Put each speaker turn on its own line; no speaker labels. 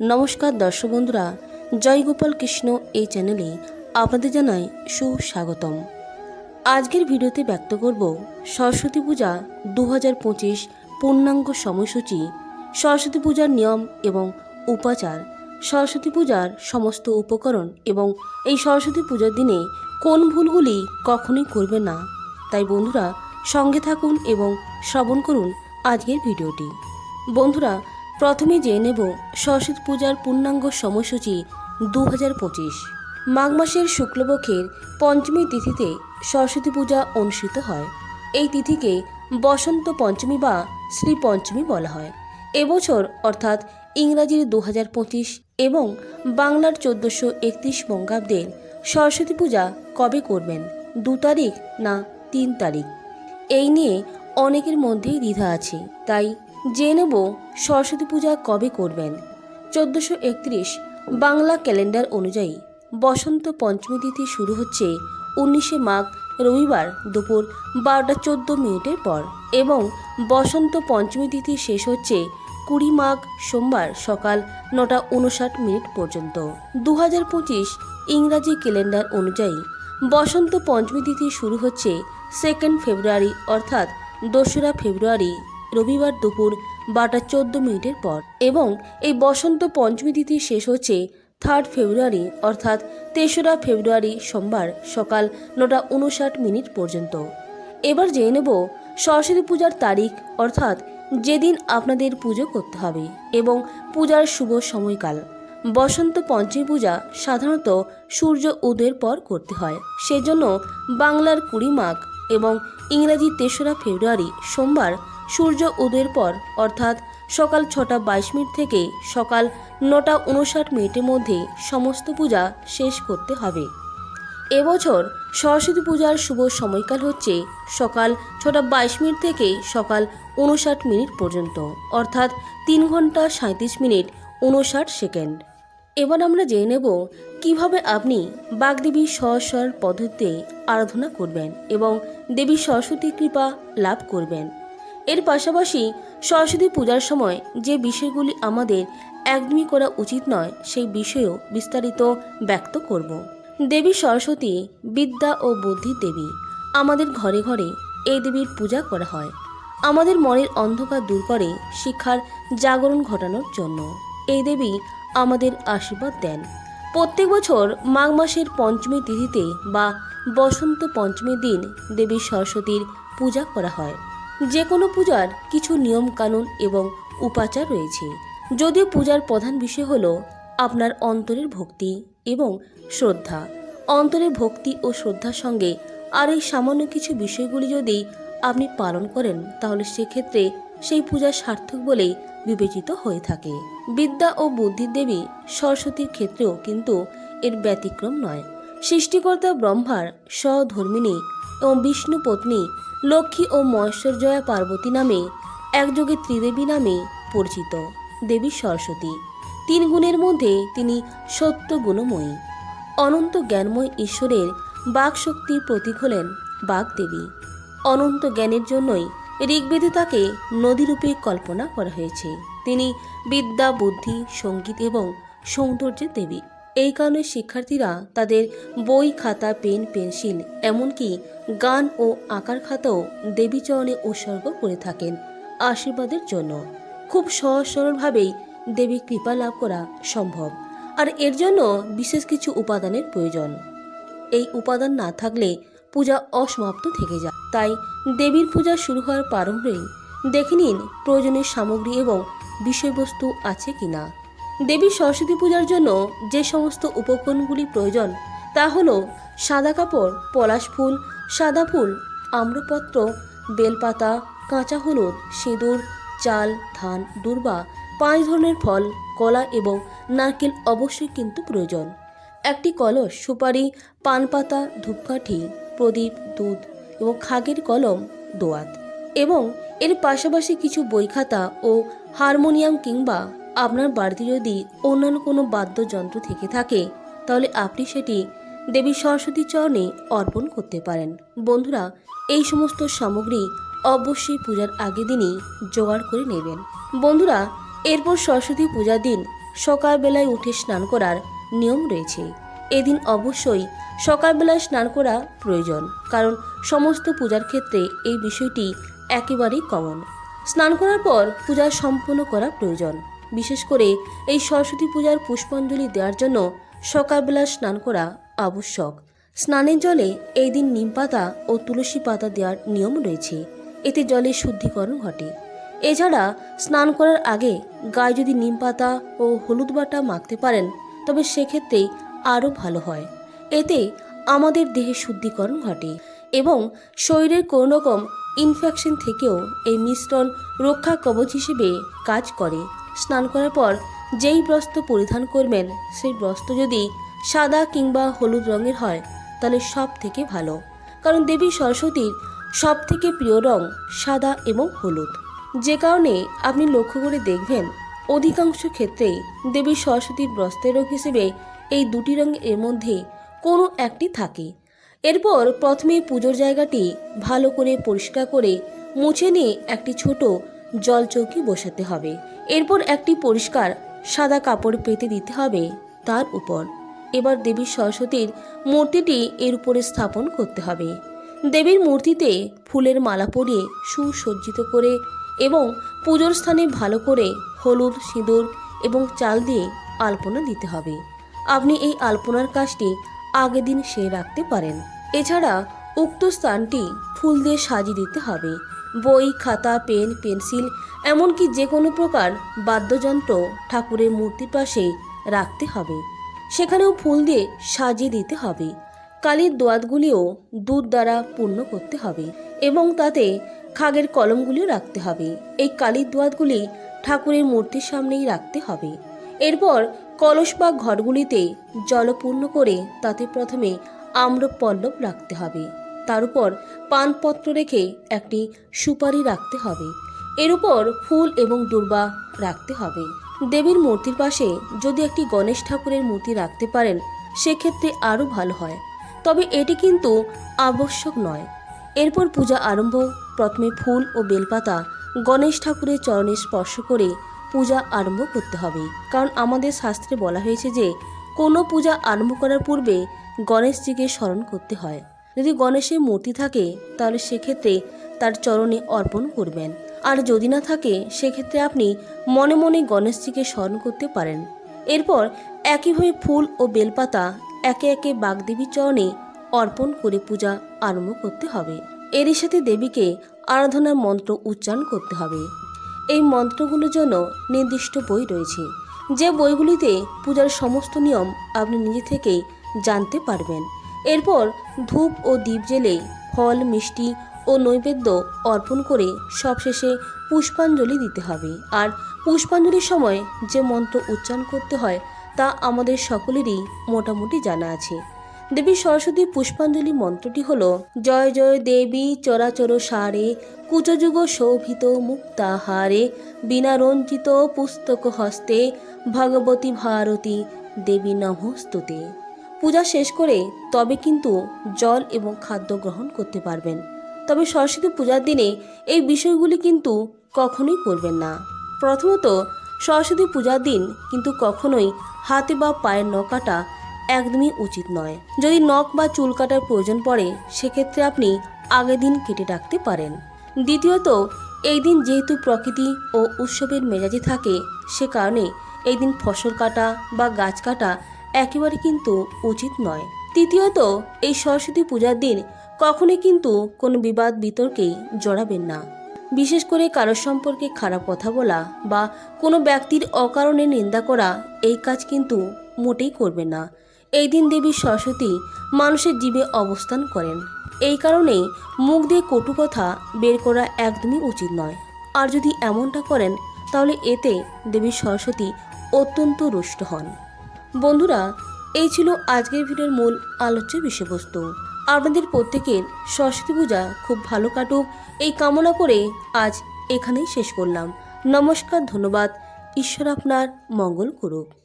নমস্কার দর্শক বন্ধুরা জয়গোপাল কৃষ্ণ এই চ্যানেলে আপনাদের জানাই সুস্বাগতম। আজকের ভিডিওতে ব্যক্ত করব সরস্বতী পূজা দু হাজার পঁচিশ পূর্ণাঙ্গ সময়সূচি, সরস্বতী পূজার নিয়ম এবং উপাচার, সরস্বতী পূজার সমস্ত উপকরণ এবং এই সরস্বতী পূজার দিনে কোন ভুলগুলি কখনোই করবে না। তাই বন্ধুরা, সঙ্গে থাকুন এবং শ্রবণ করুন আজকের ভিডিওটি। বন্ধুরা প্রথমে জেনে নেব সরস্বতী পূজার পূর্ণাঙ্গ সময়সূচি দু হাজার পঁচিশ। মাঘ মাসের শুক্লপক্ষের পঞ্চমী তিথিতে সরস্বতী পূজা অনুষ্ঠিত হয়। এই তিথিকে বসন্ত পঞ্চমী বা শ্রী পঞ্চমী বলা হয়। এবছর অর্থাৎ ইংরাজির দু হাজার পঁচিশ এবং বাংলার চোদ্দোশো একত্রিশ বঙ্গাব্দের সরস্বতী পূজা কবে করবেন? দু তারিখ না তিন তারিখ? এই নিয়ে অনেকের মধ্যেই দ্বিধা আছে, তাই জেনে নেব সরস্বতী পূজা কবে করবেন। চোদ্দোশো একত্রিশ বাংলা ক্যালেন্ডার অনুযায়ী বসন্ত পঞ্চমী তিথি শুরু হচ্ছে উনিশে মাঘ রবিবার দুপুর বারোটা চোদ্দ মিনিটের পর এবং বসন্ত পঞ্চমী তিথি শেষ হচ্ছে কুড়ি মাঘ সোমবার সকাল নটা উনষাট মিনিট পর্যন্ত। দু হাজার পঁচিশ ইংরাজি ক্যালেন্ডার অনুযায়ী বসন্ত পঞ্চমী তিথি শুরু হচ্ছে সেকেন্ড ফেব্রুয়ারি অর্থাৎ দোসরা ফেব্রুয়ারি রবিবার দুপুর বারোটা চোদ্দ মিনিটের পর এবং এই বসন্ত পঞ্চমী তিথি শেষ হচ্ছে থার্ড ফেব্রুয়ারি অর্থাৎ তেসরা ফেব্রুয়ারি সোমবার সকাল নটা উনষাট মিনিট পর্যন্ত। এবার জেনে নেব সরস্বতী পূজার তারিখ, অর্থাৎ যেদিন আপনাদের পুজো করতে হবে এবং পূজার শুভ সময়কাল। বসন্ত পঞ্চমী পূজা সাধারণত সূর্য উদয়ের পর করতে হয়। সেজন্য বাংলার কুড়ি মাঘ এবং ইংরাজি তেসরা ফেব্রুয়ারি সোমবার সূর্য উদয়ের পর, অর্থাৎ সকাল ছটা বাইশ মিনিট থেকে সকাল নটা উনষাট মিনিটের মধ্যে সমস্ত পূজা শেষ করতে হবে। এবছর সরস্বতী পূজার শুভ সময়কাল হচ্ছে সকাল ছটা বাইশ মিনিট থেকে সকাল উনষাট মিনিট পর্যন্ত, অর্থাৎ তিন ঘণ্টা সাঁত্রিশ মিনিট উনষাট সেকেন্ড। এবার আমরা জেনে নেব কীভাবে আপনি বাগদেবী সহস্বর পদ্ধতিতে আরাধনা করবেন এবং দেবী সরস্বতী কৃপা লাভ করবেন। এর পাশাপাশি সরস্বতী পূজার সময় যে বিষয়গুলি আমাদের একদমই করা উচিত নয়, সেই বিষয়েও বিস্তারিত ব্যক্ত করব। দেবী সরস্বতী, বিদ্যা ও বুদ্ধির দেবী, আমাদের ঘরে ঘরে এই দেবীর পূজা করা হয়। আমাদের মনের অন্ধকার দূর করে শিক্ষার জাগরণ ঘটানোর জন্য এই দেবী আমাদের আশীর্বাদ দেন। প্রত্যেক বছর মাঘ মাসের পঞ্চমী তিথিতে বা বসন্ত পঞ্চমীর দিন দেবী সরস্বতীর পূজা করা হয়। যে কোনো পূজার কিছু নিয়ম কানুন এবং উপাচার রয়েছে। যদিও পূজার প্রধান বিষয় হলো আপনার অন্তরের ভক্তি এবং শ্রদ্ধা। অন্তরের ভক্তি ও শ্রদ্ধার সঙ্গে আর এই সামান্য কিছু বিষয়গুলি যদি আপনি পালন করেন, তাহলে সেক্ষেত্রে সেই পূজা সার্থক বলেই বিবেচিত হয়ে থাকে। বিদ্যা ও বুদ্ধির দেবী সরস্বতীর ক্ষেত্রেও কিন্তু এর ব্যতিক্রম নয়। সৃষ্টিকর্তা ব্রহ্মার সহধর্মিনী এবং বিষ্ণু পত্নী লক্ষ্মী ও মহেশ্বরজয়া পার্বতী নামে একযোগে ত্রিদেবী নামে পরিচিত, দেবী সরস্বতী। তিন গুণের মধ্যে তিনি সত্য গুণময়ী। অনন্ত জ্ঞানময় ঈশ্বরের বাকশক্তির প্রতীক হলেন বাগদেবী। অনন্ত জ্ঞানের জন্যই ঋগ্বেদে তাকে নদীরূপে কল্পনা করা হয়েছে। তিনি বিদ্যা, বুদ্ধি, সংগীত এবং সৌন্দর্যের দেবী। এই কারণে শিক্ষার্থীরা তাদের বই, খাতা, পেন, পেন্সিল, এমনকি গান ও আঁকার খাতাও দেবী চরণে উৎসর্গ করে থাকেন আশীর্বাদের জন্য। খুব সহজ সরলভাবেই দেবী কৃপা লাভ করা সম্ভব। আর এর জন্য বিশেষ কিছু উপাদানের প্রয়োজন। এই উপাদান না থাকলে পূজা অসমাপ্ত থেকে যায়। তাই দেবীর পূজা শুরু হওয়ার প্রারম্ভেই দেখে নিন প্রয়োজনীয় সামগ্রী এবং বিষয়বস্তু আছে কিনা। দেবী সরস্বতী পূজার জন্য যে সমস্ত উপকরণগুলি প্রয়োজন, তা হলো সাদা কাপড়, পলাশ ফুল সাদা ফুল আম্রপত্র, বেলপাতা, কাঁচা হলুদ, সিঁদুর, চাল, ধান, দুর্বা, পাঁচ ধরনের ফল, কলা এবং নারকেল অবশ্যই কিন্তু প্রয়োজন। একটি কলস, সুপারি পান পাতা ধূপকাঠি, প্রদীপ, দুধ এবং খাগের কলম, দোয়াত এবং এর পাশাপাশি কিছু বই খাতা ও হারমোনিয়াম কিংবা আপনার বাড়িতে যদি অন্যান্য কোনো বাদ্যযন্ত্র থেকে থাকে, তাহলে আপনি সেটি দেবী সরস্বতী চরণে অর্পণ করতে পারেন। বন্ধুরা, এই সমস্ত সামগ্রী অবশ্যই পূজার আগের দিনই জোগাড় করে নেবেন। বন্ধুরা, এরপর সরস্বতী পূজার দিন সকালবেলায় উঠে স্নান করার নিয়ম রয়েছে। এদিন অবশ্যই সকালবেলায় স্নান করা প্রয়োজন, কারণ সমস্ত পূজার ক্ষেত্রে এই বিষয়টি একেবারেই কমন স্নান করার পর পূজা সম্পন্ন করা প্রয়োজন। বিশেষ করে এই সরস্বতী পূজার পুষ্পাঞ্জলি দেওয়ার জন্য সকালবেলা স্নান করা আবশ্যক। স্নানের জলে এই দিন নিম পাতা ও তুলসী পাতা দেওয়ার নিয়ম রয়েছে। এতে জলের শুদ্ধিকরণ ঘটে। এছাড়া স্নান করার আগে গায়ে যদি নিম পাতা ও হলুদ বাটা মাখতে পারেন, তবে সেক্ষেত্রে আরও ভালো হয়। এতে আমাদের দেহে শুদ্ধিকরণ ঘটে এবং শরীরের কোনো রকম ইনফেকশন থেকেও এই মিশ্রণ রক্ষা কবচ হিসেবে কাজ করে। স্নান করার পর যেই বস্ত্র পরিধান করবেন, সেই বস্ত্র যদি সাদা কিংবা হলুদ রঙের হয়, তাহলে সব থেকে ভালো। কারণ দেবী সরস্বতীর সব থেকে প্রিয় রং সাদা এবং হলুদ। যে কারণে আপনি লক্ষ্য করে দেখবেন, অধিকাংশ ক্ষেত্রেই দেবী সরস্বতীর বস্ত্রের রং হিসেবে এই দুটি রং এর মধ্যে কোনো একটি থাকে। এরপর প্রথমে পুজোর জায়গাটি ভালো করে পরিষ্কার করে মুছে নিয়ে একটি ছোট জল চৌকি বসাতে হবে। এরপর একটি পরিষ্কার সাদা কাপড় পেতে দিতে হবে তার উপর। এবার দেবী সরস্বতীর মূর্তিটি এর উপরে স্থাপন করতে হবে। দেবীর মূর্তিতে ফুলের মালা পরিয়ে সুসজ্জিত করে এবং পুজোর স্থানে ভালো করে হলুদ, সিঁদুর এবং চাল দিয়ে আলপনা দিতে হবে। আপনি এই আলপনার কাজটি আগের দিন সেরে রাখতে পারেন। এছাড়া উক্ত স্থানটি ফুল দিয়ে সাজিয়ে দিতে হবে। বই, খাতা, পেন, পেন্সিল এমনকি যে কোনো প্রকার বাদ্যযন্ত্র ঠাকুরের মূর্তির পাশে রাখতে হবে। সেখানেও ফুল দিয়ে সাজিয়ে দিতে হবে। কালির দোয়াতগুলিও দুধ দ্বারা পূর্ণ করতে হবে এবং তাতে খাগের কলমগুলিও রাখতে হবে। এই কালির দোয়াতগুলি ঠাকুরের মূর্তির সামনেই রাখতে হবে। এরপর কলস বা ঘরগুলিতে জলপূর্ণ করে তাতে প্রথমে আম্র পল্লব রাখতে হবে। তার উপর পানপত্র রেখে একটি সুপারি রাখতে হবে। এর উপর ফুল এবং দুর্বা রাখতে হবে। দেবীর মূর্তির পাশে যদি একটি গণেশ ঠাকুরের মূর্তি রাখতে পারেন, সেক্ষেত্রে আরও ভালো হয়। তবে এটি কিন্তু আবশ্যক নয়। এরপর পূজা আরম্ভ, প্রথমে ফুল ও বেলপাতা গণেশ ঠাকুরের চরণে স্পর্শ করে পূজা আরম্ভ করতে হবে। কারণ আমাদের শাস্ত্রে বলা হয়েছে যে, কোনো পূজা আরম্ভ করার পূর্বে গণেশজিকে স্মরণ করতে হয়। যদি গণেশের মূর্তি থাকে, তাহলে সেক্ষেত্রে তার চরণে অর্পণ করবেন। আর যদি না থাকে, সেক্ষেত্রে আপনি মনে মনে গণেশজিকে স্মরণ করতে পারেন। এরপর একইভাবে ফুল ও বেলপাতা একে একে বাগদেবীর চরণে অর্পণ করে পূজা আরম্ভ করতে হবে। এরই সাথে দেবীকে আরাধনার মন্ত্র উচ্চারণ করতে হবে। এই মন্ত্রগুলোর জন্য নির্দিষ্ট বই রয়েছে। যে বইগুলিতে পূজার সমস্ত নিয়ম আপনি নিজে থেকেই জানতে পারবেন। এরপর ধূপ ও দ্বীপ জেলে ফল, মিষ্টি ও নৈবেদ্য অর্পণ করে সবশেষে পুষ্পাঞ্জলি দিতে হবে। আর পুষ্পাঞ্জলির সময় যে মন্ত্র উচ্চারণ করতে হয়, তা আমাদের সকলেরই মোটামুটি জানা আছে। দেবী সরস্বতী পুষ্পাঞ্জলি মন্ত্রটি হল, জয় জয় দেবী, চরাচর সারে, কুচযুগ শোভিত মুক্তাহারে বিনা রঞ্জিত পুস্তক হস্তে, ভগবতী ভারতী দেবী নমস্তুতে। পূজা শেষ করে তবে কিন্তু জল এবং খাদ্য গ্রহণ করতে পারবেন। তবে সরস্বতী পূজার দিনে এই বিষয়গুলি কিন্তু কখনোই করবেন না। প্রথমত, সরস্বতী পূজার দিন কিন্তু কখনোই হাতে বা পায়ের নখ কাটা একদমই উচিত নয়। যদি নখ বা চুল কাটার প্রয়োজন পড়ে, সেক্ষেত্রে আপনি আগের দিন কেটে রাখতে পারেন। দ্বিতীয়ত, এই দিন যেহেতু প্রকৃতি ও উৎসবের মেজাজে থাকে, সে কারণে এই দিন ফসল কাটা বা গাছ কাটা একেবারে কিন্তু উচিত নয়। তৃতীয়ত, এই সরস্বতী পূজার দিন কখনোই কিন্তু কোনো বিবাদ বিতর্কে জড়াবেন না। বিশেষ করে কারোর সম্পর্কে খারাপ কথা বলা বা কোনো ব্যক্তির অকারণে নিন্দা করা, এই কাজ কিন্তু মোটেই করবে না। এই দিন দেবী সরস্বতী মানুষের জীবে অবস্থান করেন। এই কারণেই মুখ দিয়ে কটু কথা বের করা একদমই উচিত নয়। আর যদি এমনটা করেন, তাহলে এতে দেবী সরস্বতী অত্যন্ত রুষ্ট হন। বন্ধুরা, এই ছিল আজকের ভিডিওর মূল আলোচ্য বিষয়বস্তু। আপনাদের প্রত্যেকের সরস্বতী পূজা খুব ভালো কাটুক। এই কামনা করে আজ এখানেই শেষ করলাম। নমস্কার, ধন্যবাদ। ঈশ্বর আপনার মঙ্গল করুক।